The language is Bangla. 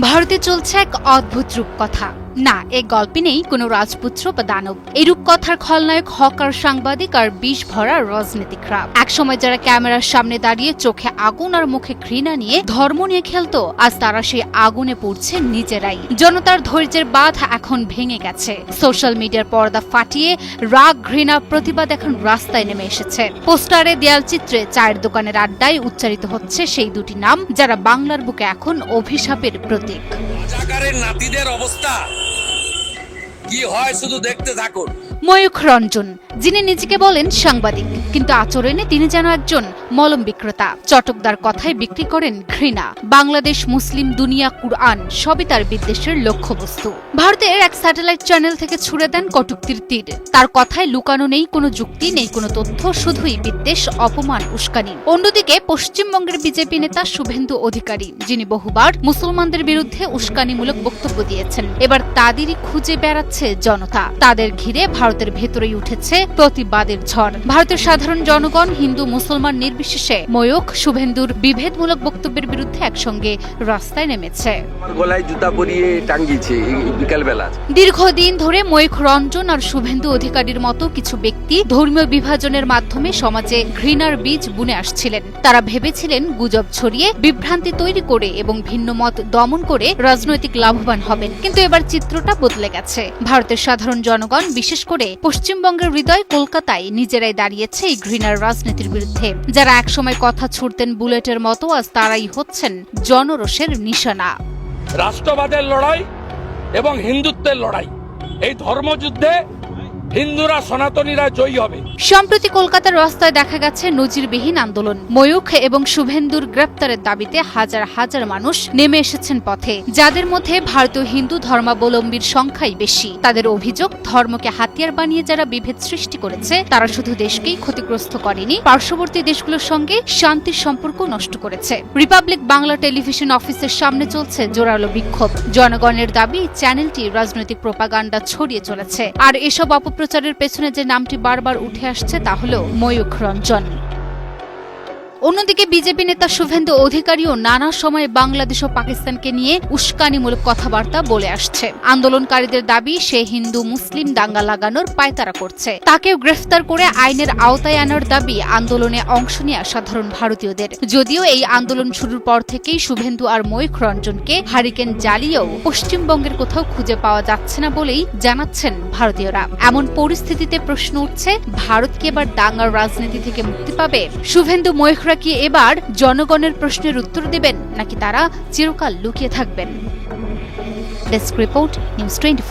ভারতে চলছে এক অদ্ভুত রূপকথা। না এই গল্পে নেই কোনো রাজপুত্র বা দানব। এই রূপকথার খলনায়ক, হকার সাংবাদিক আর বিষ ভরা রাজনীতিকরা। একসময় যারা ক্যামেরার সামনে দাঁড়িয়ে চোখে আগুন আর মুখে ঘৃণা নিয়ে ধর্ম নিয়ে খেলতো, আজ তারা সেই আগুনে পড়ছে নিজেরাই। জনতার ধৈর্যের বাঁধ এখন ভেঙে গেছে। সোশ্যাল মিডিয়ার পর্দা ফাটিয়ে রাগ, ঘৃণা, প্রতিবাদ এখন রাস্তায় নেমে এসেছে। পোস্টারে দেয়াল চিত্রে চায়ের দোকানের আড্ডায় উচ্চারিত হচ্ছে সেই দুটি নাম, যারা বাংলার বুকে এখন অভিশাপের প্রতীক। নাতিদের অবস্থা। কি হয় শুধু দেখতে থাকুন। ময়ূখ রঞ্জন, যিনি নিজেকে বলেন সাংবাদিক, কিন্তু আচরণে তিনি যেন একজন মলম বিক্রেতা। চটকদার কথায় বিক্রি করেন ঘৃণা। বাংলাদেশ, মুসলিম, দুনিয়া, কুরআন, সবই তার বিদ্বেষের লক্ষ্যবস্তু। ভারতের এক স্যাটেলাইট চ্যানেল থেকে ছুড়ে দেন কটুক্তির তীর। তার কথায় লুকানো নেই কোনো যুক্তি, নেই কোনো তথ্য, শুধুই বিদ্বেষ, অপমান, উস্কানি। অন্যদিকে পশ্চিমবঙ্গের বিজেপি নেতা শুভেন্দু অধিকারী, যিনি বহুবার মুসলমানদের বিরুদ্ধে উস্কানিমূলক বক্তব্য দিয়েছেন, এবার তাদেরই খুঁজে বেড়াচ্ছে জনতা। তাদের ঘিরে ভারতের ভেতরেই উঠেছে প্রতিবাদের ঝড়। ভারতের সাধারণ জনগণ হিন্দু মুসলমান নির্বিশেষে ময়ূখ শুভেন্দুর বিভেদমূলক বক্তব্যের বিরুদ্ধে একসঙ্গে রাস্তায় নেমেছে। গলায় জুতা পরিয়ে টাঙ্গিয়েছে বিকালবেলা। দীর্ঘদিন ধরে ময়ূখ রঞ্জন আর শুভেন্দু অধিকারীর মতো কিছু ব্যক্তি ধর্মীয় বিভাজনের মাধ্যমে সমাজে ঘৃণার বীজ বুনে আসছিলেন। তারা ভেবেছিলেন গুজব ছড়িয়ে বিভ্রান্তি তৈরি করে এবং ভিন্ন মত দমন করে রাজনৈতিক লাভবান হবেন। কিন্তু এবার চিত্রটা বদলে গেছে। ভারতের সাধারণ জনগণ, বিশেষ করে পশ্চিমবঙ্গের হৃদয় কলকাতায় নিজেরাই দাঁড়িয়েছে এই ঘৃণার রাজনীতির বিরুদ্ধে। যারা একসময় কথা ছুটতেন বুলেটের মতো, আজ তারাই হচ্ছেন জনরোষের নিশানা। রাষ্ট্রবাদের লড়াই এবং হিন্দুত্বের লড়াই। এই ধর্মযুদ্ধে হিন্দুরা সনাতনীরা জয়ী হবে। সম্প্রতি কলকাতার রাস্তায় দেখা গেছে নজিরবিহীন আন্দোলন। ময়ূখ এবং শুভেন্দুর গ্রেপ্তারের দাবিতে হাজার হাজার মানুষ নেমে এসেছেন পথে। যাদের মধ্যে ভারতীয় হিন্দু ধর্মাবলম্বীর সংখ্যাই বেশি। তাদের অভিযোগ, ধর্মকে হাতিয়ার বানিয়ে যারা বিভেদ সৃষ্টি করেছে, তারা শুধু দেশকেই ক্ষতিগ্রস্ত করেনি, পার্শ্ববর্তী দেশগুলোর সঙ্গে শান্তির সম্পর্ক নষ্ট করেছে। রিপাবলিক বাংলা টেলিভিশন অফিসের সামনে চলছে জোরালো বিক্ষোভ। জনগণের দাবি, চ্যানেলটি রাজনৈতিক প্রপাগান্ডা ছড়িয়ে চলেছে। আর এসব অপপ্রচারের পেছনে যে নামটি বারবার উঠে আসছে তা হল ময়ূখ রঞ্জন। অন্যদিকে বিজেপি নেতা শুভেন্দু অধিকারীও নানা সময়ে বাংলাদেশ ও পাকিস্তানকে নিয়ে উস্কানিমূলক কথাবার্তা বলে আসছে। আন্দোলনকারীদের দাবি, সে হিন্দু, মুসলিম দাঙ্গা লাগানোর পায়তারা করছে। তাকেও গ্রেফতার করে আইনের আওতায় আনার দাবি আন্দোলনে অংশ নেওয়া সাধারণ ভারতীয়দের। যদিও এই আন্দোলন শুরুর পর থেকেই শুভেন্দু আর ময়ূখ রঞ্জনকে হারিকেন জ্বালিয়েও পশ্চিমবঙ্গের কোথাও খুঁজে পাওয়া যাচ্ছে না বলেই জানাচ্ছেন ভারতীয়রা। এমন পরিস্থিতিতে প্রশ্ন উঠছে, ভারত কি এবার দাঙ্গার রাজনীতি থেকে মুক্তি পাবে? শুভেন্দু ময়ূখরা কি এবার জনগণের প্রশ্নের উত্তর দেবেন, নাকি তারা চিরকাল লুকিয়ে থাকবেন? Desk report, news twenty